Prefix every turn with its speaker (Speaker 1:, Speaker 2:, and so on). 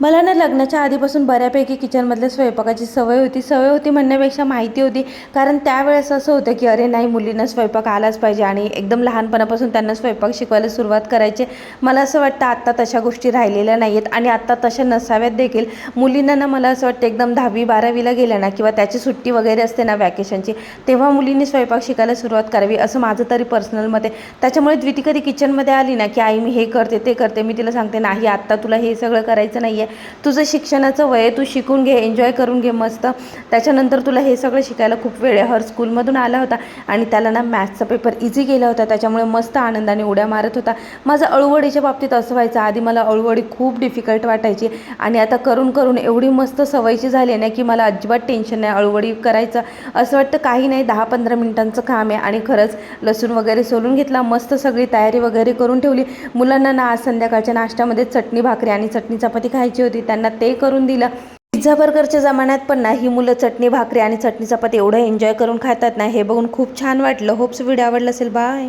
Speaker 1: मला ना लग्नाच्या आधीपासून बऱ्यापैकी किचनमधल्या स्वयंपाकाची सवय होती. सवय होती म्हणण्यापेक्षा माहिती होती. कारण त्यावेळेस असं होतं की अरे नाही मुलींना स्वयंपाक आलाच पाहिजे आणि एकदम लहानपणापासून त्यांना स्वयंपाक शिकवायला सुरुवात करायची. मला असं वाटतं आत्ता तशा गोष्टी राहिलेल्या नाही आहेत आणि आत्ता तशा नसाव्यात देखील. मुलींना ना मला असं वाटतं एकदम दहावी बारावीला गेल्या ना किंवा त्याची सुट्टी वगैरे असते ना वॅकेशनची तेव्हा मुलींनी स्वयंपाक शिकायला सुरुवात करावी असं माझं तरी पर्सनल मत आहे. त्याच्यामुळे द्विती कधी किचनमध्ये आली ना की आई मी हे करते ते करते मी तिला सांगते नाही आत्ता तुला हे सगळं करायचं नाही आहे तुझं शिक्षणाचं वय तू शिकून घे एन्जॉय करून घे मस्त. त्याच्यानंतर तुला हे सगळं शिकायला खूप वेळ आहे. हर स्कूलमधून आला होता आणि त्याला ना मॅथ्सचा पेपर इझी गेला होता. त्याच्यामुळे मस्त आनंदाने उड्या मारत होता. माझं अळूवडीच्या बाबतीत असं व्हायचं. आधी मला अळूवडी खूप डिफिकल्ट वाटायची आणि आता करून करून एवढी मस्त सवयची झाली आहे ना की मला अजिबात टेन्शन नाही. अळूवडी करायचं असं वाटतं काही नाही. दहा पंधरा मिनिटांचं काम आहे आणि खरंच लसूण वगैरे सोलून घेतला. मस्त सगळी तयारी वगैरे करून ठेवली. मुलांना ना आज संध्याकाळच्या नाश्त्यामध्ये चटणी भाकरी आणि चटणी चपाती खायची खायची होती त्यांना ते करून दिलं. पिझ्झा बर्गरच्या जमान्यात पण ना ही मुलं चटणी भाकरी आणि चटणी चपाती एवढं एन्जॉय करून खातात ना हे बघून खूप छान वाटलं. होप्स व्हिडिओ आवडला असेल बाय